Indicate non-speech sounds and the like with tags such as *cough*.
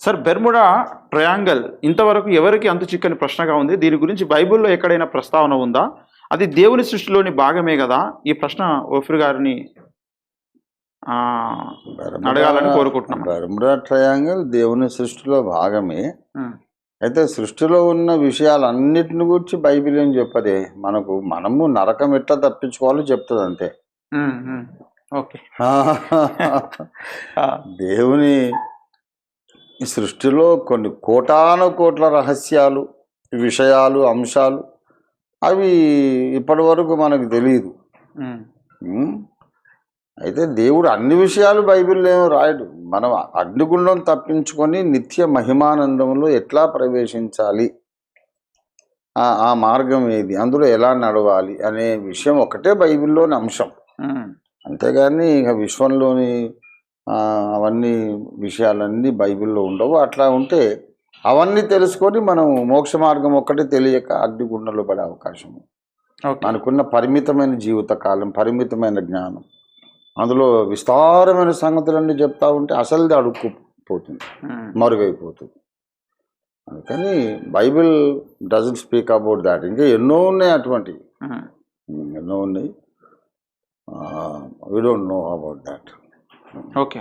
Sir Bermuda triangle ఇంతవరకు ఎవరికి అంతు చిక్కని ప్రశ్నగా ఉంది? దీని గురించి బైబిల్లో ఎక్కడైనా ప్రస్తావన ఉందా? అది దేవుని సృష్టిలోని భాగమే కదా? ఈ ప్రశ్న ఓఫిర్ గారిని అడగాలని కోరుకుంటున్నాం. బర్ముడా ట్రయాంగిల్ దేవుని సృష్టిలో భాగమే. అయితే సృష్టిలో ఉన్న విషయాలన్నిటిని గురించి బైబిల్ ఏం చెప్పదే? మనకు మనము నరకం ఎట్లా తప్పించుకోవాలో చెప్తుంది అంతే. ఓకే. *laughs* దేవుని ఈ సృష్టిలో కొన్ని కోటాను కోట్ల రహస్యాలు విషయాలు అంశాలు. అవి ఇప్పటి వరకు మనకు తెలియదు. అయితే దేవుడు అన్ని విషయాలు బైబిల్లో ఏమో రాయడు. మనం అగ్నిగుండం తప్పించుకొని నిత్య మహిమానందంలో ఎట్లా ప్రవేశించాలి? ఆ- మార్గం ఏది? అందులో ఎలా నడవాలి అనే విషయం ఒకటే బైబిల్లోని అంశం. అంతేగాని ఇక విశ్వంలోని అవన్నీ విషయాలన్నీ బైబిల్లో ఉండవు. అట్లా ఉంటే అవన్నీ తెలుసుకొని మనం మోక్ష మార్గం ఒక్కటే తెలియక అగ్నిగుండంలో పడే అవకాశం. మనకున్న పరిమితమైన జీవితకాలం పరిమితమైన జ్ఞానం. అందులో విస్తారమైన సంగతులన్నీ చెప్తా ఉంటే అసలుది అడుక్కుపోతుంది. మరుగైపోతుంది. అందుకని Bible doesn't speak about that. ఇంకా ఎన్నో ఉన్నాయి అటువంటివి. ఎన్నో ఉన్నాయి. We don't know about that okay okay